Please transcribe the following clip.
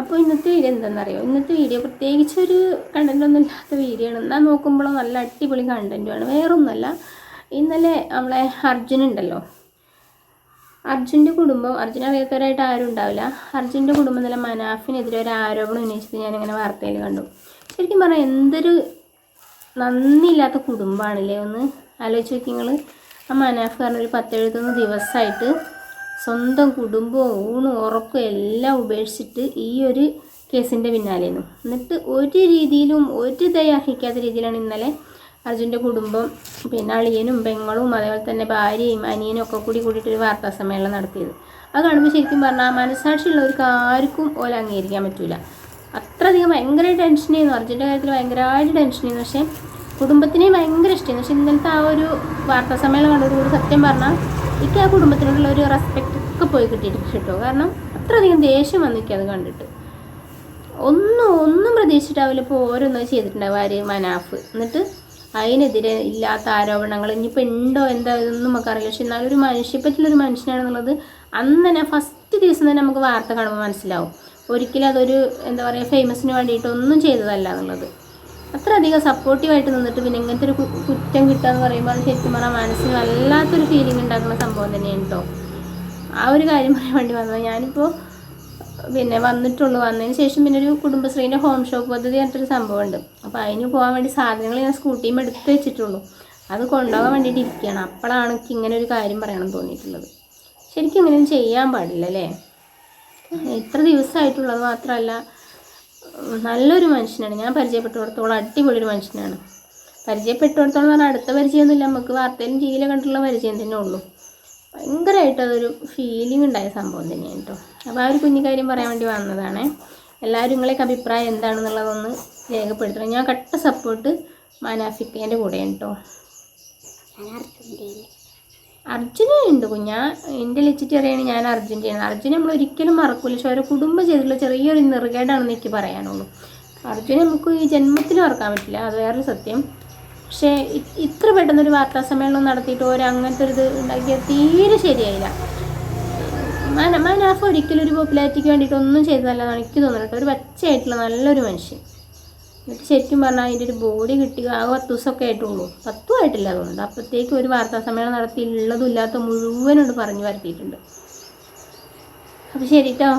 അപ്പോൾ ഇന്നത്തെ വീഡിയോ എന്താണെന്നറിയോ ഇന്നത്തെ വീഡിയോ പ്രത്യേകിച്ച് ഒരു കണ്ടന്റൊന്നും ഇല്ലാത്ത വീഡിയോ ആണ്. എന്നാൽ നോക്കുമ്പോൾ നല്ല അടിപൊളി കണ്ടന്റുമാണ് വേറൊന്നുമല്ല ഇന്നലെ നമ്മളെ അർജുൻ ഉണ്ടല്ലോ. അർജുന്റെ കുടുംബം അർജുൻ അറിയാത്തവരായിട്ട് ആരും ഉണ്ടാവില്ല. അർജുന്റെ കുടുംബം നില മനാഫിനെതിരെ ഒരു ആരോപണം ഉന്നയിച്ചത് ഞാനിങ്ങനെ വാർത്തയിൽ കണ്ടു. ശരിക്കും പറഞ്ഞാൽ എന്തൊരു നന്ദിയില്ലാത്ത കുടുംബമാണല്ലേ ഒന്ന് ആലോചിച്ച് നോക്കി നിങ്ങൾ ആ മനാഫ് ഒരു പത്തെഴുപത്തൊന്ന് ദിവസമായിട്ട് സ്വന്തം കുടുംബവും ഊണും ഉറക്കും എല്ലാം ഉപേക്ഷിച്ചിട്ട് ഈ ഒരു കേസിന്റെ പിന്നാലെയായിരുന്നു എന്നിട്ട് ഒരു രീതിയിലും ഒരു ദയാഹിക്കാത്ത രീതിയിലാണ് ഇന്നലെ അർജുന്റെ കുടുംബം പിന്നെ അളിയനും പെങ്ങളും അതേപോലെ തന്നെ ഭാര്യയും അനിയനും ഒക്കെ കൂടി കൂടിയിട്ട് ഒരു വാർത്താ സമ്മേളനം നടത്തിയത്. അത് കാണുമ്പോൾ ശരിക്കും പറഞ്ഞാൽ മനസ്സാക്ഷിയുള്ളവർക്ക് ആർക്കും ഓല അംഗീകരിക്കാൻ പറ്റില്ല അത്രയധികം ഭയങ്കര ടെൻഷനായിരുന്നു. അർജുന്റെ കാര്യത്തിൽ ഭയങ്കരമായിട്ട് ടെൻഷനായിരുന്നു. പക്ഷേ കുടുംബത്തിനെയും ഭയങ്കര ഇഷ്ടമായിരുന്നു. പക്ഷേ ഇന്നലത്തെ ആ ഒരു വാർത്താ സമ്മേളനം സത്യം പറഞ്ഞാൽ എനിക്ക് ആ കുടുംബത്തിനോടുള്ള ഒരു റെസ്പെക്റ്റ് ഒക്കെ പോയി കിട്ടിയിട്ട് കിട്ടുമോ കാരണം അത്രയധികം ദേഷ്യം വന്നു അത് കണ്ടിട്ട്. ഒന്നും ഒന്നും പ്രതീക്ഷിച്ചിട്ടാവില്ല ഇപ്പോൾ ഓരോന്നും ചെയ്തിട്ടുണ്ടാവും ആര് മനാഫ്. എന്നിട്ട് അതിനെതിരെ ഇല്ലാത്ത ആരോപണങ്ങൾ ഇനിയിപ്പോൾ ഉണ്ടോ എന്താ ഇതൊന്നും നമുക്ക് അറിയില്ല. പക്ഷെ എന്നാലും ഒരു മനുഷ്യ പറ്റുള്ളൊരു മനുഷ്യനാണെന്നുള്ളത് അന്ന് തന്നെ ഫസ്റ്റ് ദിവസം തന്നെ നമുക്ക് വാർത്ത കാണുമ്പോൾ മനസ്സിലാവും. ഒരിക്കലും അതൊരു എന്താ പറയുക ഫേമസിന് വേണ്ടിയിട്ടൊന്നും ചെയ്തതല്ല എന്നുള്ളത്. അത്രയധികം സപ്പോർട്ടീവായിട്ട് നിന്നിട്ട് പിന്നെ ഇങ്ങനത്തെ ഒരു കുറ്റം കിട്ടുക എന്ന് പറയുമ്പോൾ അത് ശരിക്കും പറഞ്ഞാൽ മനസ്സിന് വല്ലാത്തൊരു ഫീലിംഗ് ഉണ്ടാക്കുന്ന സംഭവം തന്നെയാണ് കേട്ടോ ആ ഒരു കാര്യം പറയാൻ വേണ്ടി വന്നത്. ഞാനിപ്പോൾ പിന്നെ വന്നിട്ടുള്ളൂ. വന്നതിന് ശേഷം പിന്നെ ഒരു കുടുംബശ്രീന്റെ ഹോം ഷോപ്പ് പദ്ധതി പറഞ്ഞിട്ടൊരു സംഭവമുണ്ട് അപ്പോൾ അതിന് പോകാൻ വേണ്ടി സാധനങ്ങൾ ഞാൻ സ്കൂട്ടിയും എടുത്ത് വെച്ചിട്ടുള്ളൂ. അത് കൊണ്ടുപോകാൻ വേണ്ടിയിട്ട് ഇരിക്കുകയാണ് അപ്പോഴാണ് എനിക്ക് ഇങ്ങനെ ഒരു കാര്യം പറയണം തോന്നിയിട്ടുള്ളത്. ശരിക്കും ഇങ്ങനെയൊന്നും ചെയ്യാൻ പാടില്ല അല്ലേ? ഇത്ര ദിവസമായിട്ടുള്ളത് മാത്രമല്ല നല്ലൊരു മനുഷ്യനാണ്. ഞാൻ പരിചയപ്പെട്ടിടത്തോളം അടിപൊളി ഒരു മനുഷ്യനാണ്. പരിചയപ്പെട്ടിടത്തോളം പറഞ്ഞാൽ അടുത്ത പരിചയമൊന്നുമില്ല. നമുക്ക് വാർത്തയിലും ടിവിയിലും കണ്ടിട്ടുള്ള പരിചയം തന്നെ ഉള്ളൂ. ഭയങ്കരമായിട്ട് അതൊരു ഫീലിംഗ് ഉണ്ടായ സംഭവം തന്നെയാണ് കേട്ടോ. അപ്പോൾ ആ ഒരു കുഞ്ഞു കാര്യം പറയാൻ വേണ്ടി വന്നതാണ്. എല്ലാവരും നിങ്ങളെയൊക്കെ അഭിപ്രായം എന്താണെന്നുള്ളതൊന്ന് രേഖപ്പെടുത്തണം. ഞാൻ കട്ട സപ്പോർട്ട് മാനാഫിക്കേന്റെ കൂടെയാണ് കേട്ടോ. അർജുന ഉണ്ട് കുഞ്ഞാ. എന്റെ അറിയാണ് ഞാൻ അർജുന്റെയാണ് അർജുന നമ്മൾ ഒരിക്കലും മറക്കില്ല പക്ഷെ അവരുടെ കുടുംബം ചെയ്തിട്ടുള്ള ചെറിയൊരു നെറുകേടാണെന്ന് എനിക്ക് പറയാനുള്ളൂ. അർജുന നമുക്ക് ഈ ജന്മത്തിൽ മറക്കാൻ പറ്റില്ല. അത് വേറൊരു സത്യം. പക്ഷേ ഇത്ര പെട്ടെന്നൊരു വാർത്താ സമ്മേളനം നടത്തിയിട്ട് ഒരു അങ്ങനത്തെ ഒരു ഇത് ഉണ്ടാക്കിയത് തീരെ ശരിയായില്ല. മാനാഫ് ഒരിക്കലും ഒരു പോപ്പുലാരിറ്റിക്ക് വേണ്ടിയിട്ടൊന്നും ചെയ്തതല്ലെന്നാണ് എനിക്ക് തോന്നുന്നത് ഒരു പച്ചയായിട്ടുള്ള നല്ലൊരു മനുഷ്യൻ. എന്നിട്ട് ശരിക്കും പറഞ്ഞാൽ അതിന്റെ ഒരു ബോഡി കിട്ടി ആ പത്ത് ദിവസമൊക്കെ ആയിട്ടുള്ളൂ. പത്തും ആയിട്ടില്ല തോന്നുന്നുണ്ട്. അപ്പോഴത്തേക്കും ഒരു വാർത്താ സമ്മേളനം നടത്തി ഉള്ളതും ഇല്ലാത്ത മുഴുവനോട് പറഞ്ഞു വരുത്തിയിട്ടുണ്ട് അപ്പോൾ ശരി കേട്ടോ